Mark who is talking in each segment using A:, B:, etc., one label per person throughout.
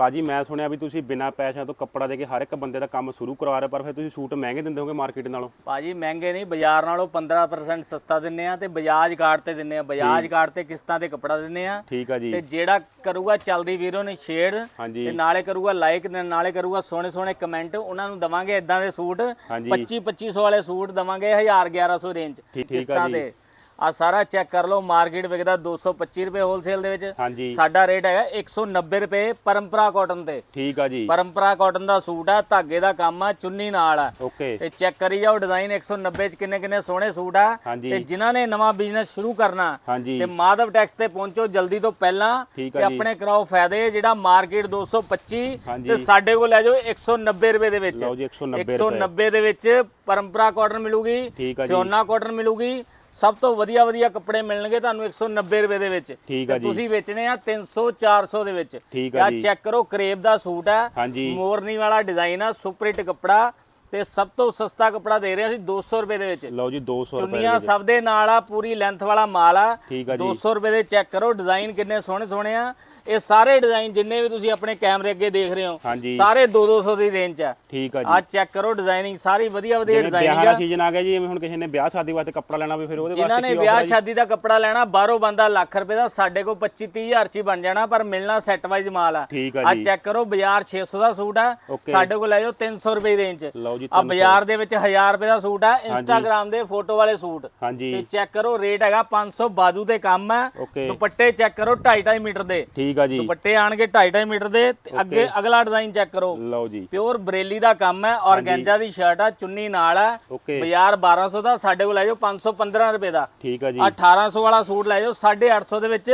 A: ਭਾਜੀ ਮੈਂ ਸੁਣਿਆ ਵੀ ਤੁਸੀਂ ਬਿਨਾਂ ਪੈਸਿਆਂ ਤੋਂ ਕੱਪੜਾ ਦੇ ਕੇ ਹਰ ਇੱਕ ਬੰਦੇ ਦਾ ਕੰਮ ਸ਼ੁਰੂ ਕਰਵਾ ਰਹੇ ਪਰ ਫਿਰ ਤੁਸੀਂ ਸੂਟ ਮਹਿੰਗੇ ਦਿੰਦੇ ਹੋਗੇ ਮਾਰਕੀਟ ਨਾਲੋਂ?
B: ਭਾਜੀ ਮਹਿੰਗੇ ਨਹੀਂ ਬਾਜ਼ਾਰ ਨਾਲੋਂ 15% ਸਸਤਾ ਦਿੰਨੇ ਆ ਤੇ ਬਜਾਜ ਕਾਰਡ ਤੇ ਦਿੰਨੇ ਆ। ਬਜਾਜ ਕਾਰਡ ਤੇ ਕਿਸ਼ਤਾਂ ਤੇ ਕੱਪੜਾ ਦਿੰਨੇ ਆ।
A: ਠੀਕ ਆ ਜੀ।
B: ਤੇ ਜਿਹੜਾ ਕਰੂਗਾ ਚਲਦੀ ਵੀਰੋ ਨੇ ਸ਼ੇਅਰ
A: ਹਾਂਜੀ।
B: ਤੇ ਨਾਲੇ ਕਰੂਗਾ ਲਾਈਕ ਨਾਲੇ ਕਰੂਗਾ ਸੋਹਣੇ ਸੋਹਣੇ ਕਮੈਂਟ ਉਹਨਾਂ ਨੂੰ ਦਵਾਂਗੇ ਇਦਾਂ ਦੇ ਸੂਟ।
A: ਹਾਂਜੀ।
B: 25 2500 ਵਾਲੇ ਸੂਟ ਦਵਾਂਗੇ 1000 1100 ਰੇਂਜ
A: ਠੀਕ- ਠੀਕ ਆ
B: ਕਿਸ਼ਤਾਂ
A: ਜੀ।
B: ਤੇ ਆ ਸਾਰਾ ਚੈੱਕ ਕਰ ਲਓ ਮਾਰਕੀਟ ਵਿਕਦਾ 225 ਰੁਪਏ ਹੋਲਸੇਲ ਦੇ ਵਿੱਚ। ਸਾਡਾ ਰੇਟ ਹੈਗਾ 190 ਰੁਪਏ ਪਰੰਪਰਾ ਕਾਟਨ ਤੇ।
A: ਠੀਕ ਆ ਜੀ।
B: ਪਰੰਪਰਾ ਕਾਟਨ ਦਾ ਸੂਟ ਆ ਧਾਗੇ ਦਾ ਕੰਮ ਆ ਚੁੰਨੀ ਨਾਲ ਆ।
A: ਓਕੇ।
B: ਤੇ ਚੈੱਕ ਕਰੀ ਜਾਓ ਡਿਜ਼ਾਈਨ 190 ਚ ਕਿੰਨੇ ਕਿੰਨੇ ਸੋਹਣੇ ਸੂਟ ਆ। ਤੇ ਜਿਨ੍ਹਾਂ ਨੇ ਨਵਾਂ ਬਿਜ਼ਨਸ ਸ਼ੁਰੂ ਕਰਨਾ ਤੇ ਮਾਧਵ ਟੈਕਸ ਤੇ ਪਹੁੰਚੋ ਜਲਦੀ ਤੋਂ ਪਹਿਲਾਂ ਤੇ। ਆਪਣੇ ਕਰਾਓ ਫਾਇਦੇ ਜਿਹੜਾ ਮਾਰਕੀਟ 225
A: ਹਾਂਜੀ।
B: ਤੇ ਸਾਡੇ ਕੋਲ ਲੈ ਜਾਓ 190 ਰੁਪਏ ਦੇ ਵਿੱਚ।
A: ਲਓ ਜੀ 190 ਰੁਪਏ।
B: 190 ਦੇ ਵਿੱਚ ਪਰੰਪਰਾ ਕਾਟਨ ਮਿਲੂਗੀ। ਸਿਓਨਾ ਕਾਟਨ ਮਿਲੂਗੀ ਸਭ ਤੋਂ ਵਧੀਆ ਵਧੀਆ ਕੱਪੜੇ ਮਿਲਣਗੇ ਤੁਹਾਨੂੰ 190 ਰੁਪਏ ਦੇ ਵਿੱਚ
A: ਠੀਕ ਆ ਜੀ।
B: ਤੁਸੀਂ ਵੇਚਣੇ ਆ 300 400 ਦੇ ਵਿੱਚ
A: ਠੀਕ ਆ ਜੀ।
B: ਚੈੱਕ ਕਰੋ ਕਰੇਬ ਦਾ ਸੂਟ ਹੈ
A: ਹਾਂਜੀ।
B: ਮੋਰਨੀ ਵਾਲਾ ਡਿਜ਼ਾਈਨ ਆ ਸੁਪਰ ਹਿੱਟ ਕੱਪੜਾ ਤੇ ਸਭ ਤੋਂ ਸਸਤਾ ਕੱਪੜਾ ਦੇ ਰਹੇ ਅਸੀਂ 200 ਰੁਪਏ ਦੇ ਵਿੱਚ।
A: ਲਓ ਜੀ 200 ਰੁਪਏ
B: ਚੁੰਨੀਆਂ ਸਭ ਦੇ ਨਾਲ ਆ ਪੂਰੀ ਲੈਂਥ ਵਾਲਾ ਮਾਲ ਆ।
A: ਠੀਕ ਆ ਜੀ।
B: 200 ਰੁਪਏ ਦੇ ਚੈੱਕ ਕਰੋ ਡਿਜ਼ਾਈਨ ਕਿੰਨੇ ਸੋਹਣੇ ਸੋਹਣੇ ਆ। ਇਹ ਸਾਰੇ ਡਿਜ਼ਾਈਨ ਜਿੰਨੇ ਵੀ ਤੁਸੀਂ ਆਪਣੇ ਕੈਮਰੇ ਅੱਗੇ ਦੇਖ ਰਹੇ ਹੋ ਸਾਰੇ 2-200 ਦੀ ਰੇਂਜ ਚ ਆ।
A: ਠੀਕ ਆ ਜੀ।
B: ਆ ਚੈੱਕ ਕਰੋ ਡਿਜ਼ਾਈਨਿੰਗ ਸਾਰੀ ਵਧੀਆ ਵਧੀਆ ਡਿਜ਼ਾਈਨਿੰਗ
A: ਵਿਆਹ
B: ਆ।
A: ਸੀਜ਼ਨ ਆ ਗਿਆ ਜੀ ਹੁਣ ਕਿਸੇ ਨੇ ਵਿਆਹ ਸ਼ਾਦੀ ਵਾਸਤੇ ਕੱਪੜਾ ਲੈਣਾ ਵੀ ਫਿਰ ਉਹਦੇ
B: ਜਿਨ੍ਹਾਂ
A: ਵਾਸਤੇ
B: ਨੇ
A: ਕੀ
B: ਵਿਆਹ? ਸ਼ਾਦੀ ਦਾ ਕੱਪੜਾ ਲੈਣਾ ਬਾਹਰੋਂ ਬੰਦਾ ਲੱਖ ਰੁਪਏ ਦਾ ਸਾਡੇ ਕੋਲ 25 ਹਜ਼ਾਰ ਚ ਹੀ ਬਣ ਜਾਣਾ ਪਰ ਮਿਲਣਾ ਸੈੱਟ ਵਾਈਜ਼ ਮਾਲ ਆ।
A: ਆ
B: ਚੈੱਕ ਕਰੋ ਬਾਜ਼ਾਰ 600 ਦਾ ਸੂਟ ਆ। ਸਾਡੇ ਕੋਲ ਲੈ ਜਾਓ 300 ਰੁਪਏ ਦੀ ਰੇਂਜ ਚ
A: ਲਓ ਜੀ
B: ਆ ਬਾਜ਼ਾਰ ਦੇ ਵਿੱਚ 1000 ਰੁਪਏ ਦਾ ਸੂਟ ਆ ਇੰਸਟਾਗ੍ਰam ਦੇ ਫੋਟੋ ਵਾਲੇ ਸੂਟ।
A: ਹਾਂਜੀ।
B: ਤੇ ਚੈੱਕ ਕਰੋ ਰੇਟ ਹੈਗਾ 500 ਬਾਜੂ ਤੇ ਕੰਮ ਹੈ ਦੁਪੱਟੇ ਚੈੱਕ ਕਰੋ 2.5 ਮੀਟਰ ਦੇ।
A: ਠੀਕ ਆ ਜੀ।
B: ਦੁਪੱਟੇ ਆਣਗੇ 2.5 ਮੀਟਰ ਦੇ। ਤੇ ਅੱਗੇ ਅਗਲਾ ਡਿਜ਼ਾਈਨ ਚੈੱਕ ਕਰੋ।
A: ਲਓ ਜੀ।
B: ਪਿਓਰ ਬਰੇਲੀ ਦਾ ਕੰਮ ਹੈ ਔਰਗੈਂਜਾ ਦੀ ਸ਼ਰਟ ਆ ਚੁੰਨੀ ਨਾਲ
A: ਓਕੇ।
B: ਬਾਜ਼ਾਰ 1200 ਦਾ ਸਾਡੇ ਕੋਲ ਲੈ ਜਾਓ 515 ਰੁਪਏ ਦਾ।
A: ਠੀਕ ਆ ਜੀ।
B: ਆ 1800 ਵਾਲਾ ਸੂਟ ਲੈ ਜਾਓ 850 ਦੇ ਵਿੱਚ।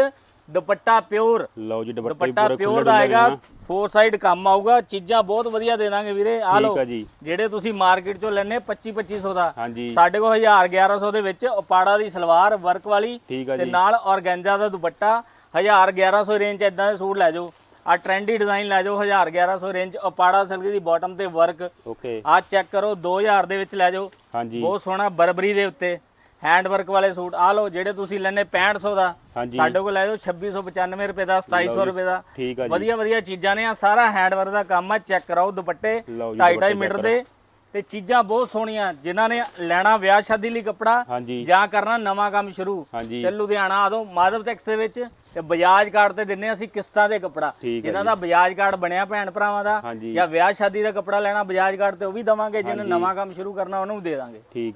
B: ਦੁਪੱਟਾ ਪਿਓਰ।
A: ਲਓ ਜੀ ਦੁਪੱਟੇ
B: ਦੁਪੱਟਾ
A: ਪੂਰੇ
B: ਪਿਓਰ
A: ਖੁੱਲੇ
B: ਦਾ ਆਏਗਾ। ਫੋਰ ਸਾਈਡ ਕੰਮ ਆਊਗਾ ਚੀਜ਼ਾਂ ਬਹੁਤ ਵਧੀਆ ਦੇ ਦਾਂਗੇ ਵੀਰੇ। ਆ
A: ਠੀਕ
B: ਲਓ
A: ਆ ਜੀ।
B: ਜਿਹੜੇ ਤੁਸੀਂ ਮਾਰਕੀਟ ਚੋਂ ਲੈਣੇ 25 2500 ਦਾ।
A: ਹਾਂਜੀ।
B: ਸਾਡੇ ਕੋਲ 1000 1100 ਦੇ ਵਿੱਚ ਉਪਾੜਾ ਦੀ ਸਲਵਾਰ ਵਰਕ ਵਾਲੀ
A: ਠੀਕ ਆ
B: ਤੇ
A: ਜੀ।
B: ਨਾਲ ਔਰਗੈਂਜਾ ਦਾ ਦੁਪੱਟਾ। 1000 1100 ਰੇਂਜ ਇਦਾਂ ਦੇ ਸੂਟ ਲੈ ਜਾਓ। ਆ ਟ੍ਰੈਂਡੀ ਡਿਜ਼ਾਈਨ ਲੈ ਜਾਓ 1000 1100 ਰੇਂਜ ਉਪਾੜਾ ਸਿਲਕ ਦੀ ਬਾਟਮ ਤੇ ਵਰਕ
A: ਓਕੇ
B: ਆ ਚੈੱਕ ਕਰੋ 2000 ਦੇ ਵਿੱਚ ਲੈ ਜਾਓ।
A: ਹਾਂਜੀ।
B: ਬਹੁਤ ਸੋਹਣਾ ਬਰਬਰੀ ਦੇ ਉੱਤੇ। ਹੈਂਡ ਵਰਕ ਵਾਲੇ ਸੂਟ। ਆ ਲਓ ਜਿਹੜੇ ਤੁਸੀਂ ਲੈਣੇ 6500 ਦਾ ਸਾਡੇ ਕੋਲ ਲੈ ਜਾਓ 2695 ਰੁਪਏ ਦਾ 2700 ਰੁਪਏ ਦਾ। ਵਧੀਆ ਵਧੀਆ ਚੀਜ਼ਾਂ ਨੇ ਆ ਸਾਰਾ ਹੈਂਡ ਵਰਕ ਦਾ ਕੰਮ ਆ ਚੈੱਕ ਕਰਾਓ ਦੁਪੱਟੇ
A: ਲਓ ਜੀ
B: 2.5
A: ਦੁਪੱਟੇ
B: ਮੀਟਰ ਦੇ। ਤੇ ਚੀਜ਼ਾਂ ਬਹੁਤ ਸੋਹਣੀਆਂ ਜਿਨ੍ਹਾਂ ਨੇ ਲੈਣਾ ਵਿਆਹ ਸ਼ਾਦੀ ਲਈ ਕੱਪੜਾ ਜਾਂ ਕਰਨਾ ਨਵਾਂ ਕੰਮ ਸ਼ੁਰੂ। ਤੇ ਲੁਧਿਆਣਾ ਆ ਦੋ ਮਾਧਵ ਟੈਕਸ ਦੇ ਵਿੱਚ ਤੇ ਬਜਾਜ ਕਾਰਡ ਤੇ ਦਿੰਨੇ ਅਸੀਂ ਕਿਸ਼ਤਾਂ ਦੇ ਕੱਪੜਾ। ਜਿਨ੍ਹਾਂ ਦਾ ਬਜਾਜ ਕਾਰਡ ਬਣਿਆ ਭੈਣ ਭਰਾਵਾਂ ਦਾ ਜਾਂ ਵਿਆਹ ਸ਼ਾਦੀ ਦਾ ਕੱਪੜਾ ਲੈਣਾ ਬਜਾਜ ਕਾਰਡ ਤੇ ਉਹ ਵੀ ਦਵਾਂਗੇ ਜਿਹਨੇ ਨਵਾਂ ਕੰਮ ਸ਼ੁਰੂ ਕਰਨਾ ਉਹਨੂੰ ਦੇ ਦਾਂਗੇ।
A: ਠੀਕ